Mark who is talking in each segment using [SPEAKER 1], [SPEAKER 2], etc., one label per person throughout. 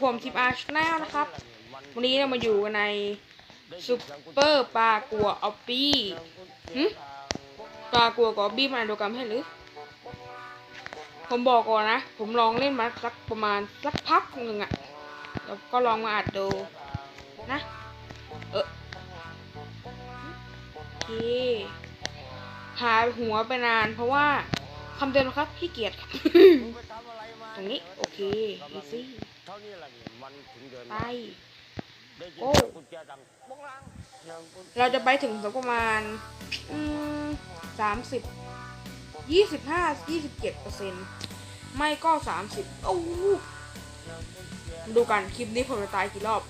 [SPEAKER 1] ผมทิปอาร์ชแนลนะครับ วันนี้เรามาอยู่กันในซูเปอร์ปลากัวออปปี้หึปลากัวกับออปปี้มันอันดียวกันให้หรือ ผมบอกก่อนนะ ผมลองเล่นมาสักประมาณสักพักหนึ่งอะแล้วก็ลองมาอัดดูนะ เออโอเคหาหัวไปนานเพราะว่าคำเตือนะครับขี้เกียจครับ ตรงนี้ โอเคอีซี่
[SPEAKER 2] เท่านี้แหละเนี่ยมันถึงเดิน
[SPEAKER 1] ไป
[SPEAKER 2] มาได้ยิน
[SPEAKER 1] โอ้
[SPEAKER 2] เสียงกุญแจดังบ้องลังยังกุญแจ
[SPEAKER 1] เราจะไปถึงสักประมาณอืมสามสิบยี่สิบห้ายี่สิบเจ็ดเปอร์เซ็นต์ไม่ก็สามสิบโอ้โหดูกันคลิปนี้ผมจะตายกี่รอบ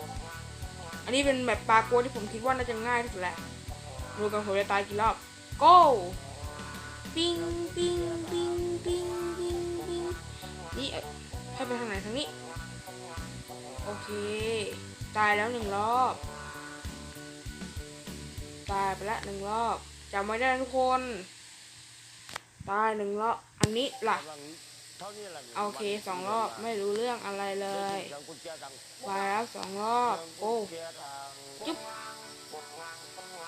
[SPEAKER 1] อันนี้เป็นแบบปลาโกที่ผมคิดว่าน่าจะง่ายที่สุดแหละดูกันผมจะตายกี่รอบ go ปิ้งปิ้งปิ้งปิ้งปิ้งปิ้งนี่เอ้ยให้ไปทางไหนทางนี้ โอเค ตายแล้วหนึ่งรอบ ตายไปแล้วหนึ่งรอบจำไว้ได้ทุกคน ตายหนึ่งรอบ อันนี้ล่ะ
[SPEAKER 2] กำลังเท่านี้แหละ
[SPEAKER 1] โอเคสองรอบไม่รู้เรื่องอะไรเลย
[SPEAKER 2] ยินเสียแจดัง
[SPEAKER 1] ไปแล้วสองรอบ โอ้
[SPEAKER 2] จุ๊
[SPEAKER 1] บ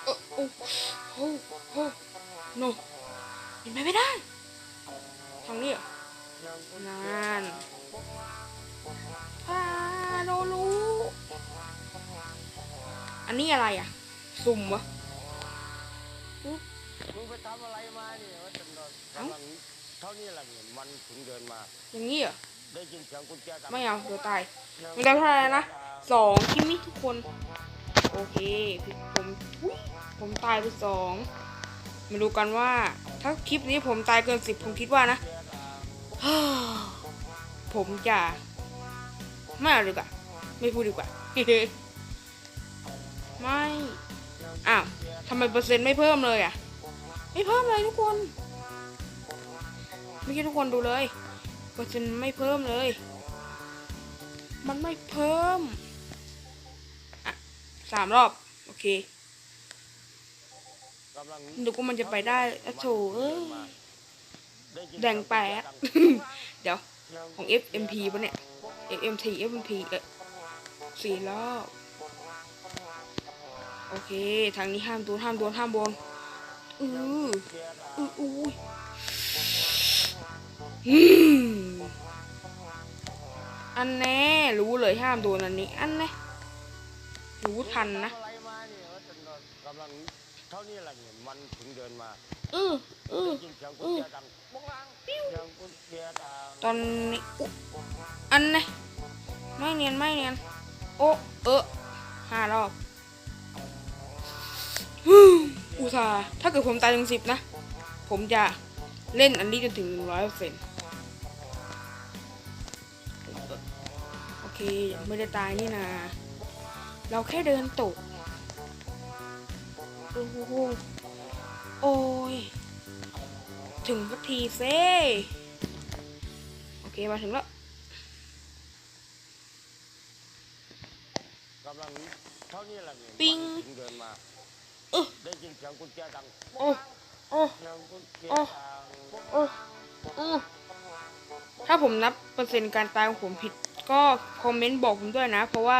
[SPEAKER 1] เออโอ้โอ้โอ้โนเป็นไปไม่ได้ทางนี้นาน อ่าโดรู้อันนี้อะไรอะ สุ่มวะ
[SPEAKER 2] มึงไปทำอะไรมาเนี่ยว่าจะนอน
[SPEAKER 1] เอ้า
[SPEAKER 2] กำลังเท่านี้แหละเนี่ยมันถึงเดินมา
[SPEAKER 1] อย่างนี้เหรอ
[SPEAKER 2] ได้ยินเสียงกุญแจดัง
[SPEAKER 1] ไม่เอาเดี๋ยวตาย
[SPEAKER 2] ยัง
[SPEAKER 1] มันได้เท่าไหร่นะสองคิมิทุกคน โอเคผมอุ๊ยผมตายไปสองมาดูกันว่า ถ้าคลิปนี้ผมตายเกินสิบผมคิดว่านะ ผมจะ ไม่เอาดีกว่าไม่พูดดีกว่า ไม่ อ้าวทำไมเปอร์เซ็นต์ไม่เพิ่มเลยอะ ไม่เพิ่มเลยทุกคนไม่คิดทุกคนดูเลยเปอร์เซ็นต์ไม่เพิ่มเลย มันไม่เพิ่ม อะสามรอบ โอเค
[SPEAKER 2] กำลัง
[SPEAKER 1] ดูว่ามันจะไปได้อะโถเอ้ย
[SPEAKER 2] ได้ยิน
[SPEAKER 1] แดงแปดเดี๋ยว
[SPEAKER 2] ยัง
[SPEAKER 1] ของ FMP ปะเนี่ย FMT FMP เออสี่รอบ โอเค ทางนี้ห้ามโดนห้ามโดนห้ามโดนอืออืออุ้ยอันแน่รู้เลยห้ามโดนอันนี้ อันแน่รู้ทันนะ
[SPEAKER 2] ทำอะไรมา เนี่ยว่าจะนอนกำลังเท่านี้แหละเนี่ยมันถึงเดินมา
[SPEAKER 1] อืออือ
[SPEAKER 2] ได้ยินเสียงกุญแจดังบ้องลังยังกุญแจดัง
[SPEAKER 1] ตอนนี้อุ๊อันนะไม่เนียนไม่เนียนโอ้เออห้ารอบฮึ่มอุตส่าห์ถ้าเกิดผมตายถึงสิบนะ ผมจะเล่นอันนี้จนถึงหนึ่งร้อยเปอร์เซ็นต์โอเค ยังไม่ได้ตายนี่นาเราแค่เดินตก โอ้โหโอ้ย ถึงสักทีเซ่โอเค มาถึงแล้ว
[SPEAKER 2] กำลังเท่านี้แหละเนี่ย
[SPEAKER 1] ปิ๊ง
[SPEAKER 2] มันถึงเดินมา
[SPEAKER 1] เอ๊ะ
[SPEAKER 2] ได้ยินเสียงกุญแจดัง
[SPEAKER 1] โอ้โอ้
[SPEAKER 2] ยังกุญแจ
[SPEAKER 1] โอ้
[SPEAKER 2] ดัง
[SPEAKER 1] โอ้อือถ้าผมนับเปอร์เซ็นต์การตายของผมผิด ก็คอมเมนต์บอกผมด้วยนะ เพราะว่า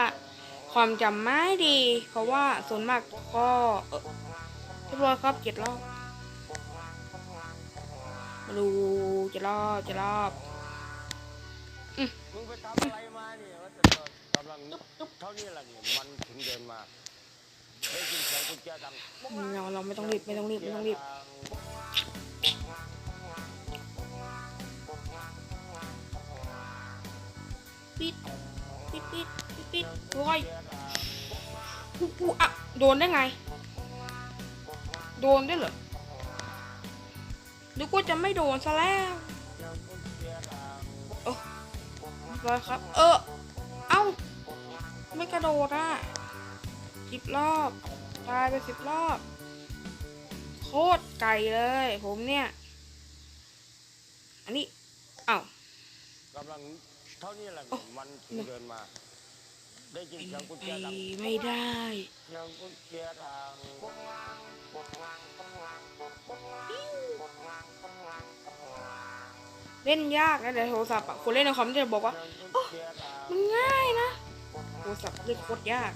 [SPEAKER 1] ความจำไม่ดี เพราะว่าส่วนมากก็เรียบร้อยครับเจ็ดรอบมาดูเจ็ดรอบเจ็ดรอบ
[SPEAKER 2] มึงไปทำอะไรมาเนี่ยว่าจะนอนกำลังเท่านี้แหละเนี่ยมันถึงเดินมาได้ยินเสียงกุญแจดัง
[SPEAKER 1] เราเราไม่ต้องรีบไม่ต้องรีบไม่ต้องรีบปิด ปิดปิดปิดปิดโอ้ยกูกูอะโดนได้ไง โดนได้เหรอนึกว่าจะไม่โดนซะแล้วเออไปครับ เออ เอ้า ไม่กระโดดอะสิบรอบ ตายไปสิบรอบ โคตรไกลเลย ผมเนี่ย อันนี้ เอ้า
[SPEAKER 2] กำลัง เท่านี้แหละเนี่ยมันถึงเดินมา ได้ยินเสียงกุญ
[SPEAKER 1] ไป
[SPEAKER 2] แจดัง
[SPEAKER 1] ไม่ได้
[SPEAKER 2] ยังกุญแจดัง
[SPEAKER 1] อเล่นยากนะแต่โทรศัพท์อะคนเล่นในคอมจะบอกว่าโอ้มันง่ายนะโทรศัพท์เล่นโคตรยาก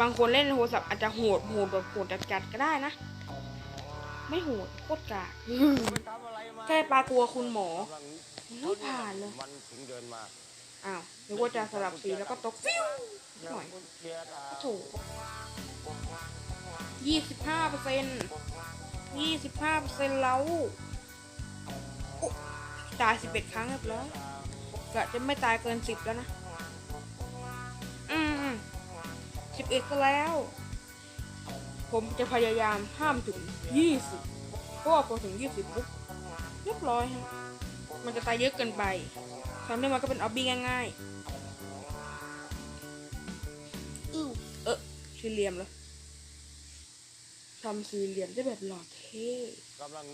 [SPEAKER 1] บางคนเล่นในโทรศัพท์อาจจะโหดโหดแบบโหดจัดๆก็ได้นะ ไม่โหดโคตรกาก
[SPEAKER 2] ไปทำอะไรมา
[SPEAKER 1] แค่ปลาตัวคุณหมอ
[SPEAKER 2] กำลัง
[SPEAKER 1] ไม่ผ่านเลย
[SPEAKER 2] มันถึงเดินมา
[SPEAKER 1] อ้าวนึกว่าจะสลับสีแล้วก็ตกฟิวหน่อย
[SPEAKER 2] เกียร์อะ
[SPEAKER 1] โถยี่สิบห้าเปอร์เซ็นต์ยี่สิบห้าเปอร์เซ็นต์แล้วโอ้ตายสิบเอ็ดครั้งเรียบร้อยกะจะไม่ตายเกินสิบแล้วนะ อืมสิบเอ็ดก็แล้ว ผมจะพยายามห้ามถึงยี่สิบเพราะว่าพอถึงยี่สิบปุ๊บเรียบร้อยฮะ มันจะตายเยอะเกินไปทำให้มันก็เป็นออบบี้ง่ายๆอื้อเออสี่เหลี่ยมเลยทำสี่เหลี่ยมได้แบบหล่อเท่
[SPEAKER 2] กำลัง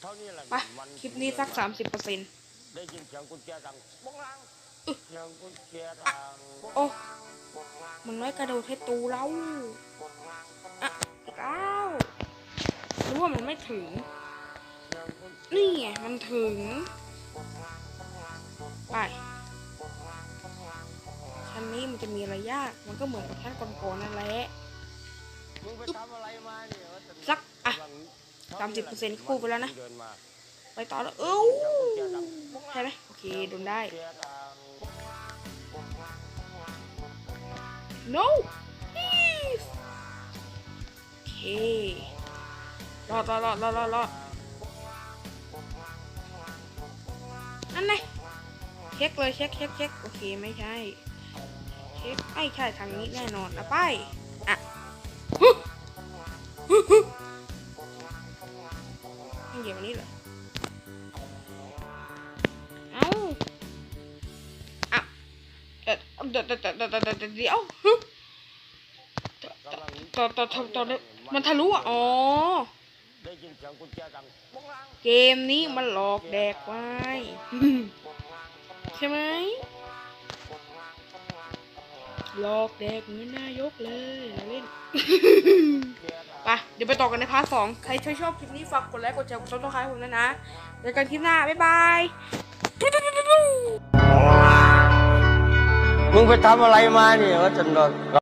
[SPEAKER 2] เท่านี้แหละ
[SPEAKER 1] ไป
[SPEAKER 2] มัน
[SPEAKER 1] คลิปนี้สักสามสิบเปอร์เซ็นต์
[SPEAKER 2] ได้ยินเสียงกุญแจดังบ้องลัง
[SPEAKER 1] อึ๊ะ
[SPEAKER 2] เสียงกุญแจดัง
[SPEAKER 1] โอ้มันน้อยกระโดดให้ตูเราอะอีกแล้วรู้ว่ามันไม่ถึง
[SPEAKER 2] เสียงกุญแจ
[SPEAKER 1] นี่ไงมันถึง ไปชั้นนี้มันจะมีอะไรยาก มันก็เหมือนกับชั้นก่อนๆนั่นแหละ
[SPEAKER 2] มึงไปทำอะไรมาเนี่ยว่าจะ
[SPEAKER 1] สักอะ
[SPEAKER 2] กำลัง
[SPEAKER 1] สามสิบเปอร์เซ็นต์คู่ไปแล้วนะ
[SPEAKER 2] เดินมา
[SPEAKER 1] ไปต่อแล้ว เอ้า
[SPEAKER 2] เสียงกุญแจดังบ้องลัง
[SPEAKER 1] ใช่ไหมโอเคโดนได้
[SPEAKER 2] เสียงดัง
[SPEAKER 1] no please โอเครอดรอดรอดรอดรอดรอดนั่นไงเช็คเลยเช็คเช็คเช็คโอเคไม่ใช่ เช็คไม่ใช่ทางนี้แน่นอนนะไปอะฮึฮึฮึไม่เหยียบอันนี้เหรอเอ้าอะเดี๋ยวเดี๋ยวเดี๋ยวเดี๋ยวเดี๋ยวเดี๋ยวเดี๋ยวฮึ
[SPEAKER 2] กำลัง
[SPEAKER 1] ต่อต่อต่อต่อเนี่ยมันทะลุอะอ๋อ
[SPEAKER 2] ได้ยินเสียงกุญแจดังบ้องลัง
[SPEAKER 1] เกมนี้มันหลอกแดกไว้ ช่ไหมหลอกแดกเหมือนนายกเลยอย่าเล่นไปเดี๋ยวไปต่อกันในพาร์ทสองใครช่วยชอบคลิปนี้ฝากกดไลค์กดแชร์กดซับสไครต์ผมด้วยนะเจอกันคลิปหน้า บ๊ายบาย
[SPEAKER 2] มึงไปทำอะไรมาเนี่ยว่าจะนอน